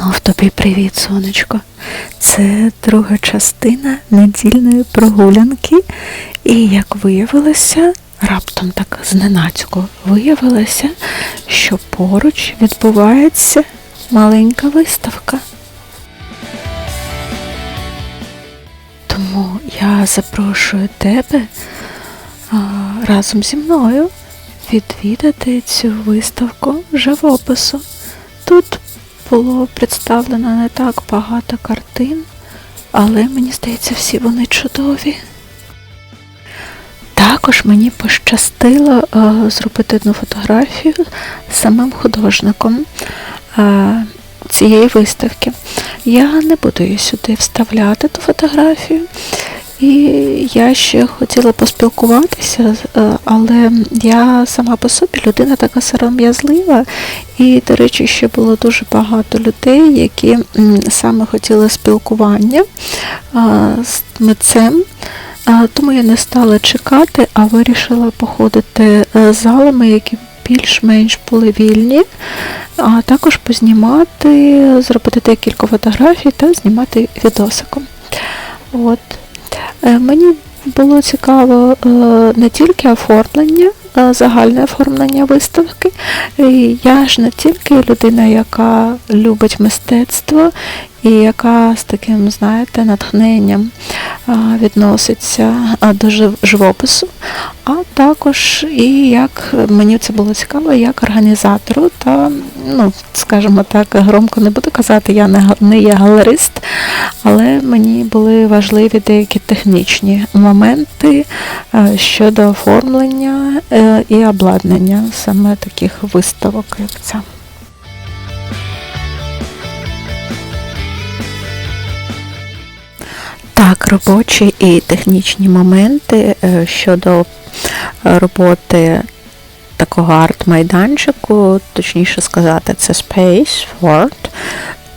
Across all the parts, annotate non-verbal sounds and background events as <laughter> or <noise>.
Знов тобі привіт, сонечко. Це друга частина недільної прогулянки. І як виявилося, раптом так зненацько виявилося, що поруч відбувається маленька виставка. Тому я запрошую тебе а, разом зі мною відвідати цю виставку живопису. Тут було представлено не так багато картин, але мені здається, всі вони чудові. Також мені пощастило е, зробити одну фотографію з самим художником е, цієї виставки. Я не буду її сюди вставляти ту фотографію. І я ще хотіла поспілкуватися, е, але я сама по собі людина така сором'язлива. І, до речі, ще було дуже багато людей, які саме хотіли спілкування з митцем. Тому я не стала чекати, а вирішила походити е, залами, які більш-менш були вільні, а також познімати, зробити декілька фотографій та знімати відосиком. От. Е, Мені було цікаво е, не тільки оформлення, загальне оформлення виставки. Я ж не тільки людина, яка любить мистецтво і яка з таким, знаєте, натхненням відноситься до живопису, а також і як мені це було цікаво, як організатору та, ну, скажімо так, громко не буду казати, я не, не є галерист, але мені були важливі деякі технічні моменти щодо оформлення е, і обладнання саме таких виставок, як ця. Так, робочі і технічні моменти е, щодо е, роботи такого арт-майданчику, точніше сказати, це Space Fort.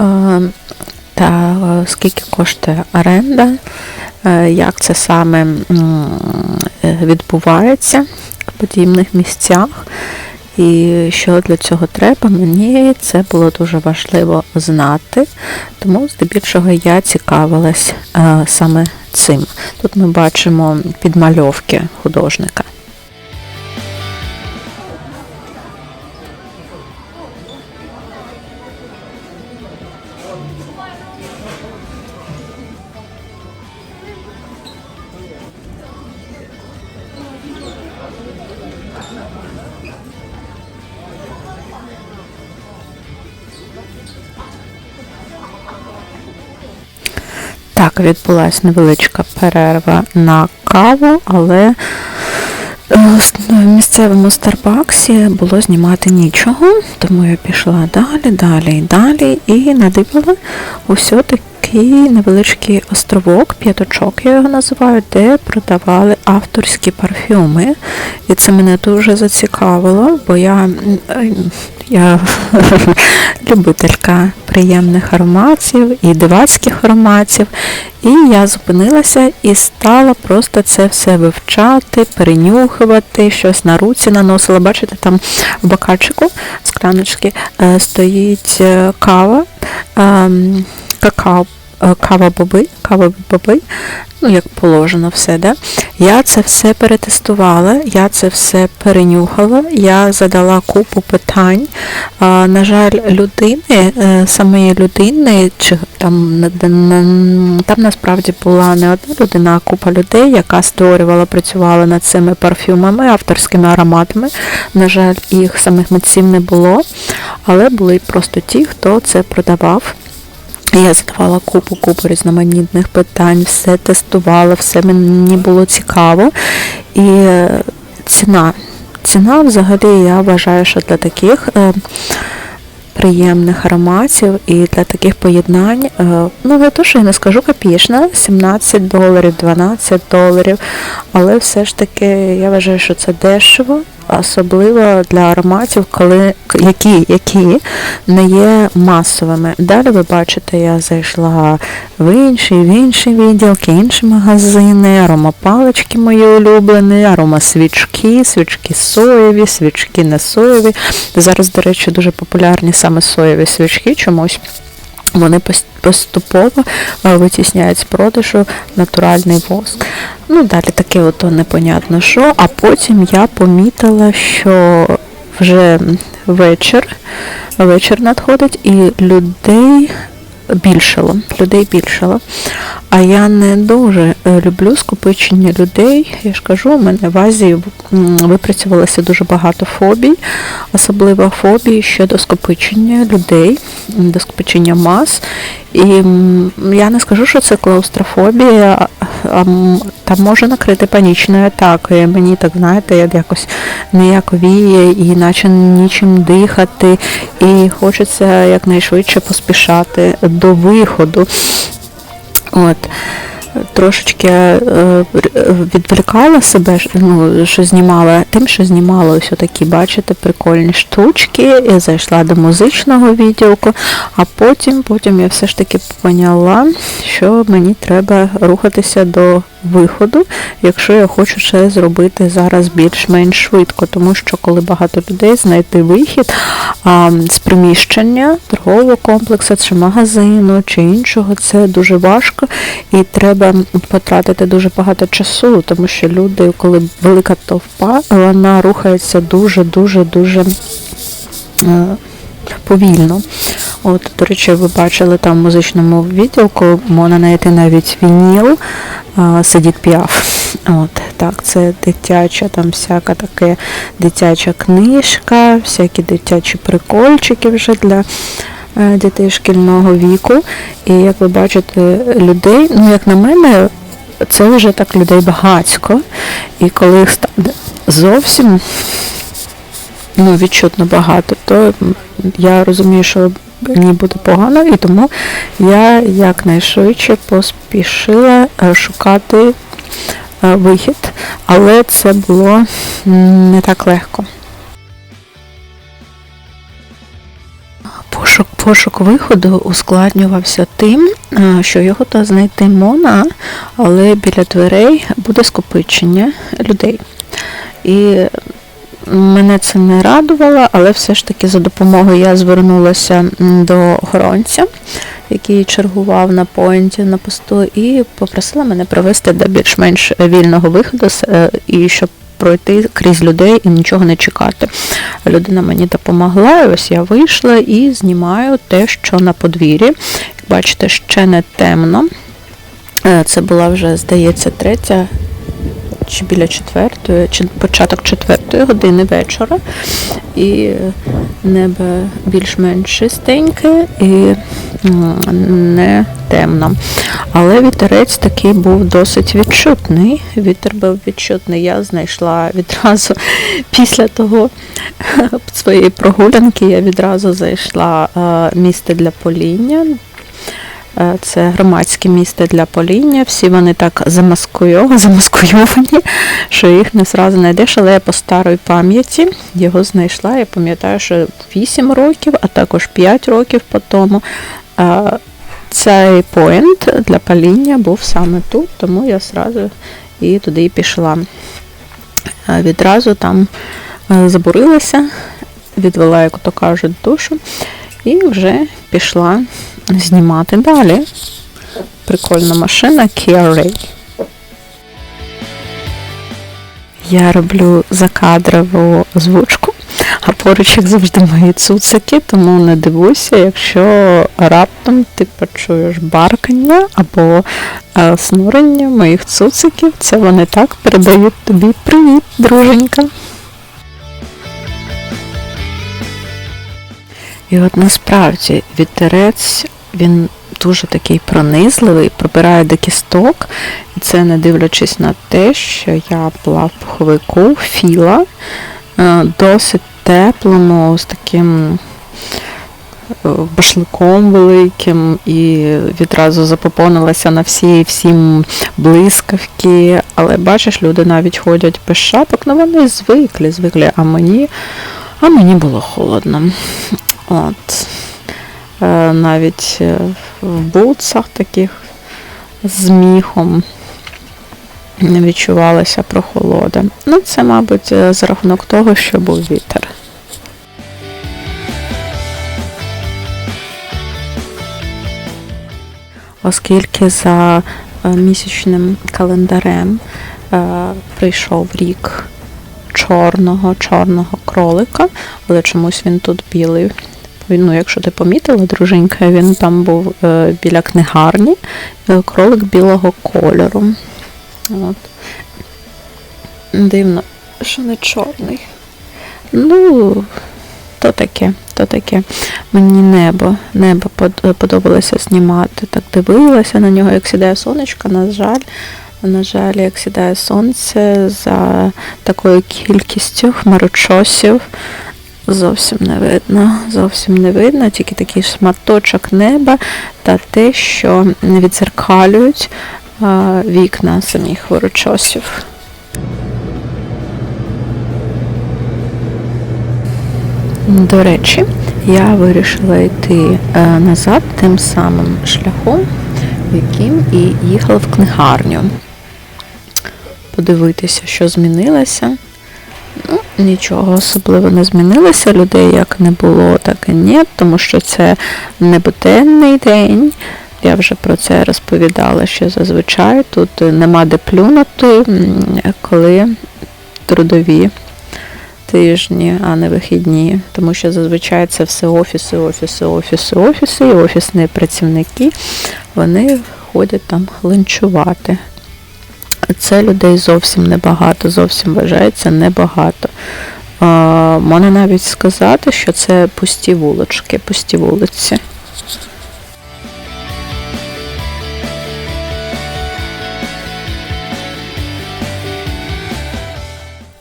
Е, Та скільки коштує оренда, як це саме відбувається в подібних місцях. І що для цього треба, мені це було дуже важливо знати, тому здебільшого я цікавилась е, саме цим. Тут ми бачимо підмальовки художника. Так, відбулася невеличка перерва на каву, але е, в місцевому Старбаксі було знімати нічого, тому я пішла далі, далі і далі і надибала усьо такий невеличкий островок, п'яточок я його називаю, де продавали авторські парфюми. І це мене дуже зацікавило, бо я, я <laughs> любителька приємних ароматів і дивацьких ароматів. І я зупинилася і стала просто це все вивчати, перенюхувати, щось на руці наносила. Бачите, там в бокальчику скляночки краночки стоїть е, кава, ем, какао, е, кава боби, кава боби, ну як положено все, да? Я це все перетестувала, я це все перенюхала, я задала купу питань. На жаль, людини, е, самої людини, чи там, там насправді була не одна людина, а купа людей, яка створювала, працювала над цими парфюмами, авторськими ароматами. На жаль, їх самих митців не було, але були просто ті, хто це продавав. І Я задавала купу купу різноманітних питань, все тестувала, все мені було цікаво. І е, ціна. Ціна взагалі я вважаю, що для таких е, приємних ароматів і для таких поєднань, е, ну то, що я не скажу копійшна, 17 доларів, 12 доларів, але все ж таки я вважаю, що це дешево, особливо для ароматів, коли які, які не є масовими. Далі ви бачите, я зайшла в інший, в інший відділки, інші магазини, аромапалички мої улюблені, аромасвічки, свічки соєві, свічки не соєві. Зараз, до речі, дуже популярні саме соєві свічки чомусь. Вони пос- поступово е, витісняють з продажу натуральний воск. Ну, далі таке ото непонятно що. А потім я помітила, що вже вечір, вечір надходить, і людей більшало. Людей більшало. А я не дуже е, люблю скопичення людей. Я ж кажу, у мене в Азії випрацювалося дуже багато фобій, особливо фобії щодо скопичення людей, до скопичення мас. І я не скажу, що це клаустрофобія, там може накрити панічною атакою. Мені так, знаєте, якось ніяковіє і наче нічим дихати, і хочеться якнайшвидше поспішати до виходу. От. Трошечки е, відволікала себе, ну, що знімала, тим, що знімала ось такі, бачите, прикольні штучки. Я зайшла до музичного відділку, а потім, потім я все ж таки поняла, що мені треба рухатися до виходу, якщо я хочу це зробити зараз більш-менш швидко, тому що коли багато людей знайти вихід а, з приміщення торгового комплексу чи магазину чи іншого, це дуже важко і треба потратити дуже багато часу, тому що люди, коли велика товпа, вона рухається дуже, дуже, дуже. е, Повільно. От, до речі, ви бачили там в музичному відділку, можна знайти навіть вініл а, Сидіть піаф. От, так, це дитяча, там всяка таке дитяча книжка, всякі дитячі прикольчики вже для е, дітей шкільного віку. І як ви бачите, людей, ну як на мене, це вже так людей багатько. І коли їх зовсім ну, відчутно багато, то я розумію, що мені буде погано, і тому я якнайшвидше поспішила е, шукати е, вихід, але це було не так легко. Пошук, пошук виходу ускладнювався тим, е, що його та знайти можна, але біля дверей буде скопичення людей. І Мене це не радувало, але все ж таки за допомогою я звернулася до охоронця, який чергував на поінті на посту, і попросила мене провести до більш-менш вільного виходу е, і щоб пройти крізь людей і нічого не чекати. Людина мені допомогла, і ось я вийшла і знімаю те, що на подвір'ї. Як бачите, ще не темно. Е, Це була вже, здається, третя чи біля четвертої, чи початок четвертої години вечора. І небо більш-менш чистеньке і не темно. Але вітерець такий був досить відчутний. Вітер був відчутний. Я знайшла відразу <laughs> після того <laughs> своєї прогулянки, я відразу зайшла місце для поління. Е, Це громадське місце для поління. Всі вони так <laughs> замаскуйовані, що їх не зразу знайдеш, але я по старій пам'яті його знайшла. Я пам'ятаю, що 8 років, а також 5 років по тому. е, Цей поінт для паління був саме тут, тому я зразу і туди і пішла. Е, Відразу там забурилася, відвела, як то кажуть, душу, і вже пішла знімати далі. Прикольна машина Kia. Я роблю закадрову озвучку, а поруч як завжди мої цуцики, тому не дивуйся, якщо раптом ти почуєш баркання або е, снурення моїх цуциків, це вони так передають тобі привіт, друженька. І от насправді вітерець він дуже такий пронизливий, пробирає до кісток, і це не дивлячись на те, що я була в пуховику філа, е, досить теплому, з таким е, башликом великим, і відразу запопонилася на всі всім блискавки. Але бачиш, люди навіть ходять без шапок, ну вони звиклі, звиклі, а мені, а мені було холодно. От. Е, навіть е, в бутсах таких з міхом відчувалася прохолода. Ну, це, мабуть, е, за рахунок того, що був вітер. оскільки за місячним календарем прийшов рік чорного, чорного кролика, але чомусь він тут білий. Він, ну, якщо ти помітила, дружинька, він там був е, біля книгарні, е, кролик білого кольору. От. Дивно, що не чорний. Ну, то таке, то таке. Мені небо, небо подобалося знімати. Так дивилася на нього, як сідає сонечко, на жаль. На жаль, як сідає сонце за такою кількістю хмарочосів. Зовсім не видно, зовсім не видно, тільки такий шматочок неба та те, що відзеркалюють вікна самих хворочосів. До речі, я вирішила йти е, назад тим самим шляхом, яким і їхала в книгарню. Подивитися, що змінилося. Ну, нічого особливо не змінилося. Людей як не було, так і ні, тому що це небуденний день. Я вже про це розповідала, що зазвичай тут нема де плюнути, коли трудові тижні, а не вихідні. Тому що зазвичай це все офіси, офіси, офіси, офіси, і офісні працівники, вони ходять там линчувати. Це людей зовсім небагато, зовсім вважається небагато. Можна навіть сказати, що це пусті вулички, пусті вулиці.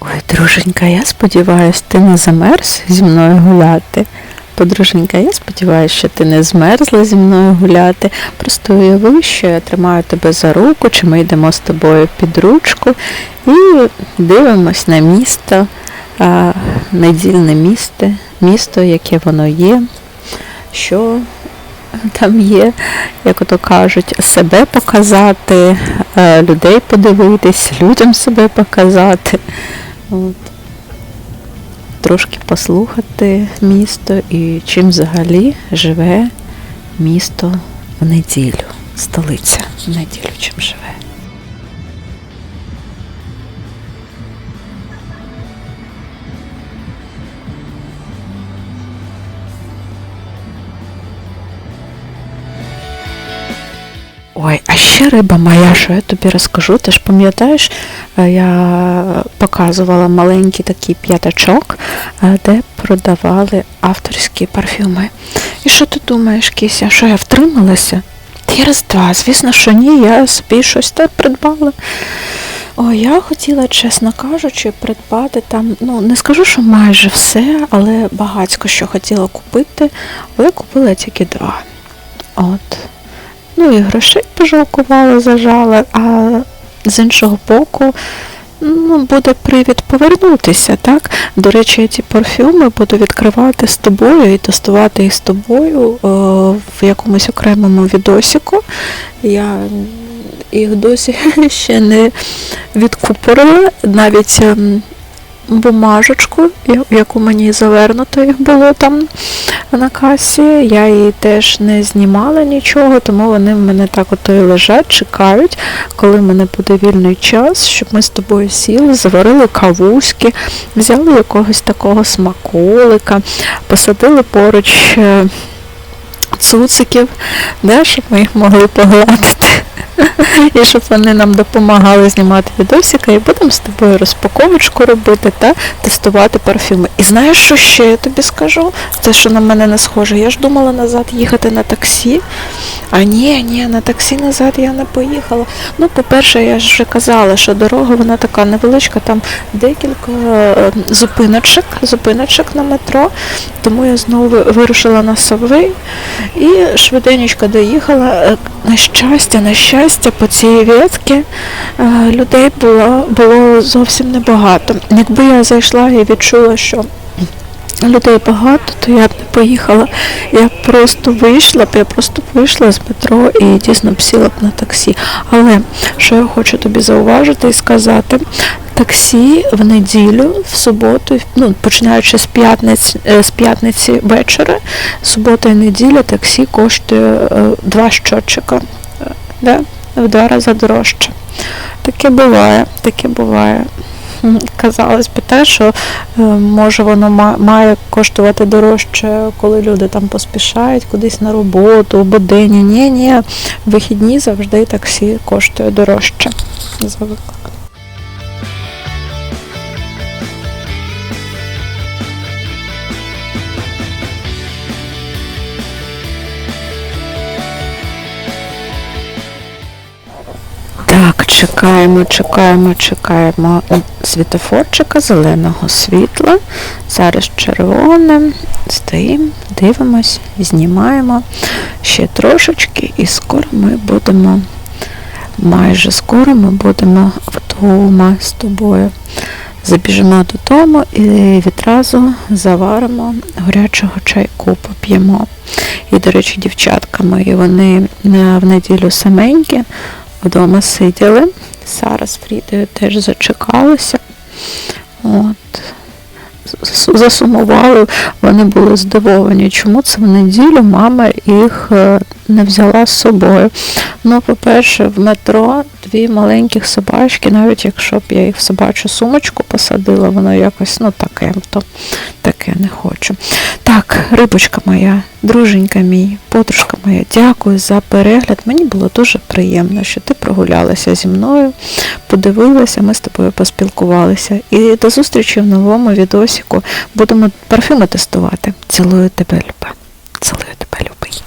Ой, друженька, я сподіваюся, ти не замерз зі мною гуляти. Подруженька, я сподіваюся, що ти не змерзла зі мною гуляти. Просто уяви, що я тримаю тебе за руку, чи ми йдемо з тобою під ручку і дивимось на місто, а, недільне місто, місто, яке воно є, що там є, як ото кажуть, себе показати, е, людей подивитись, людям себе показати. От. Трошки послухати місто і чим взагалі живе місто в неділю, столиця в неділю чим живе. Ой, а ще риба моя, що я тобі розкажу. Ти ж пам'ятаєш, я показувала маленький такий п'ятачок, е, де продавали авторські парфюми. І що ти думаєш, Кіся, що я втрималася? Раз два, звісно, що ні, я собі щось так придбала. О, я хотіла, чесно кажучи, придбати там, ну не скажу, що майже все, але багатько що хотіла купити, але купила тільки два. От. Ну і грошей пожалкувала, зажала, а з іншого боку, ну, буде привід повернутися, так? До речі, я ці парфюми буду відкривати з тобою і тестувати їх з тобою о, в якомусь окремому відосіку. Я їх досі <laughs> ще не відкупорила, навіть ем, бумажечку, яку мені завернуто їх було там на касі. Я її теж не знімала нічого, тому вони в мене так ото і лежать, чекають, коли в мене буде вільний час, щоб ми з тобою сіли, заварили кавуськи, взяли якогось такого смаколика, посадили поруч е, цуциків, да, щоб ми їх могли погладити. <laughs> І щоб вони нам допомагали знімати відосика, і будемо з тобою розпаковочку робити та тестувати парфюми. І знаєш, що ще я тобі скажу? Те, що на мене не схоже. Я ж думала назад їхати на таксі. А ні, ні, на таксі назад я не поїхала. Ну, по-перше, я ж вже казала, що дорога вона така невеличка, там декілька е, зупиночок, зупиночок на метро. Тому я знову вирушила на Совий і швиденько доїхала. Е, На щастя, на щастя, по цій ветці е, людей було, було зовсім небагато. Якби я зайшла і відчула, що людей багато, то я б не поїхала. Я просто вийшла б, я просто вийшла з метро і дійсно б сіла б на таксі. Але що я хочу тобі зауважити і сказати, таксі в неділю, в суботу, ну починаючи з п'ятниці, е, з п'ятниці вечора, субота і неділя таксі коштує е, два щотчика. Да? в два рази дорожче. Таке буває, таке буває. Казалось би те, що е, може воно ма- має коштувати дорожче, коли люди там поспішають кудись на роботу в будині. Ні, ні, вихідні завжди таксі коштує дорожче за Так, чекаємо, чекаємо, чекаємо світофорчика зеленого світла. Зараз червоне. Стоїмо, дивимось, знімаємо ще трошечки, і скоро ми будемо, майже скоро ми будемо вдома з тобою. Забіжимо додому і відразу заваримо гарячого чайку, поп'ємо. І, до речі, дівчатка мої, вони е, в неділю саменькі, вдома сиділи. Сара з Фрідою теж зачекалися. От. Засумували, вони були здивовані, чому це в неділю мама їх е, не взяла з собою. Ну, по-перше, в метро дві маленьких собачки, навіть якщо б я їх в собачу сумочку посадила, воно якось, ну, таке, то таке не хочу. Так, рибочка моя, друженька мій, подружка моя, дякую за перегляд. Мені було дуже приємно, що ти прогулялася зі мною, подивилася, ми з тобою поспілкувалися. І до зустрічі в новому відосіку. Будемо парфюми тестувати. Цілую тебе, Люба. Цілую тебе, любий.